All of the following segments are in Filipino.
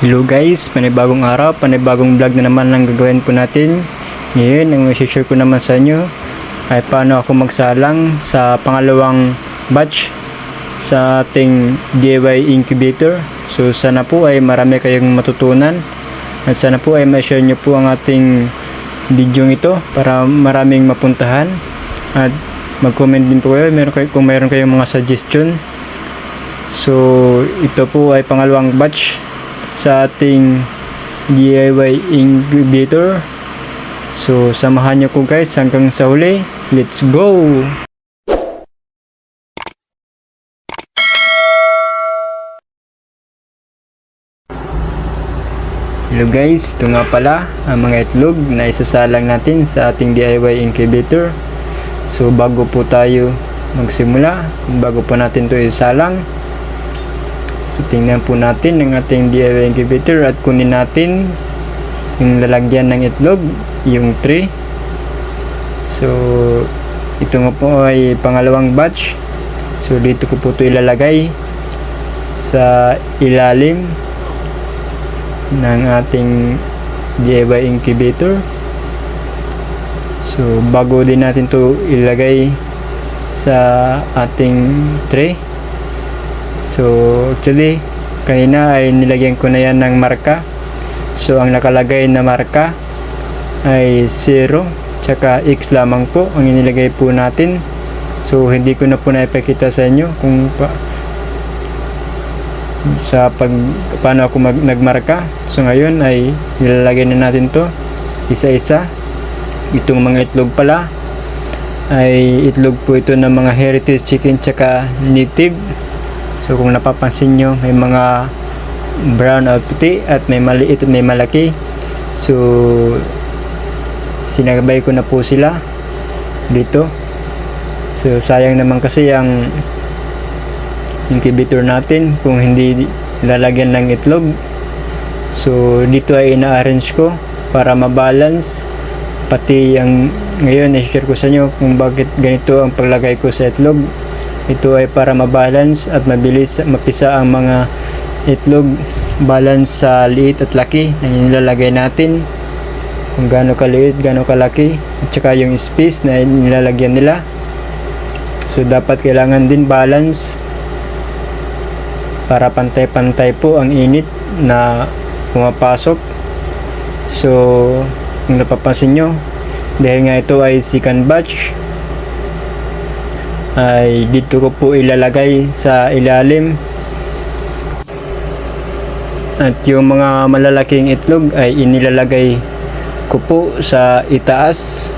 Hello guys, panibagong araw, panibagong vlog na naman ang gagawin po natin. Ngayon, ang share ko naman sa inyo ay paano ako magsalang sa pangalawang batch sa ating DIY incubator. So sana po ay marami kayong matutunan at sana po ay ma-share nyo po ang ating video ito para maraming mapuntahan at mag-comment din po kayo meron kayo, kung mayroon kayong mga suggestion. So ito po ay pangalawang batch sa ating DIY incubator. So, samahan nyo ko guys hanggang sa huli. Let's go! Hello guys, ito nga pala ang mga itlog na isasalang natin sa ating DIY incubator. So bago po tayo magsimula, bago po natin ito isalang, So tingnan po natin ang ating DIY incubator at kunin natin yung lalagyan ng itlog, yung tray. So ito nga po ay pangalawang batch. So dito ko po ito ilalagay sa ilalim ng ating DIY incubator. So bago din natin to ilagay sa ating tray. So, actually, kanina ay nilagyan ko na yan ng marka. So, ang nakalagay na marka ay 0 tsaka X lamang po ang inilagay po natin. So, hindi ko na po naipakita sa inyo kung pa, sa pag paano ako mag, nagmarka. So, ngayon ay nilalagay na natin to isa-isa. Itong mga itlog pala ay itlog po ito ng mga heritage chicken tsaka native So kung napapansin nyo, may mga brown at puti at may maliit at may malaki. So sinagabay ko na po sila dito. So sayang naman kasi ang incubator natin kung hindi lalagyan ng itlog. So dito ay ina-arrange ko para ma-balance pati ang ngayon i-share ko sa inyo kung bakit ganito ang paglagay ko sa itlog ito ay para mabalance at mabilis mapisa ang mga itlog. Balance sa liit at laki na nilalagay natin. Kung gaano kaliit, gaano kalaki. At saka yung space na nilalagyan nila. So dapat kailangan din balance para pantay-pantay po ang init na pumapasok. So kung napapansin nyo dahil nga ito ay second batch ay dito ko po ilalagay sa ilalim. At yung mga malalaking itlog ay inilalagay ko po sa itaas.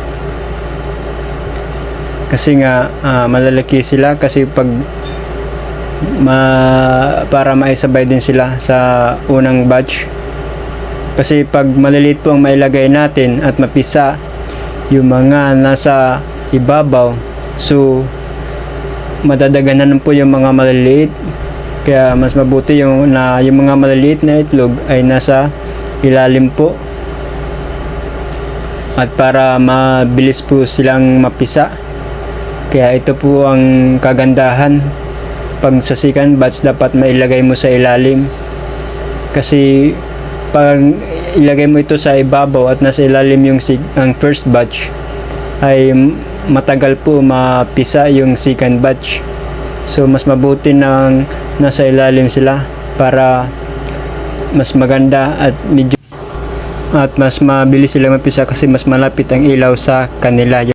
Kasi nga ah, malalaki sila kasi pag ma, para maisabay din sila sa unang batch. Kasi pag maliliit po ang mailagay natin at mapisa yung mga nasa ibabaw so madadaganan po yung mga maliliit. Kaya mas mabuti yung na yung mga maliliit na itlog ay nasa ilalim po. At para mabilis po silang mapisa. Kaya ito po ang kagandahan. Pag sa second batch dapat mailagay mo sa ilalim. Kasi pag ilagay mo ito sa ibabaw at nasa ilalim yung ang first batch ay matagal po mapisa yung second batch. So mas mabuti nang nasa ilalim sila para mas maganda at medyo at mas mabilis sila mapisa kasi mas malapit ang ilaw sa kanila.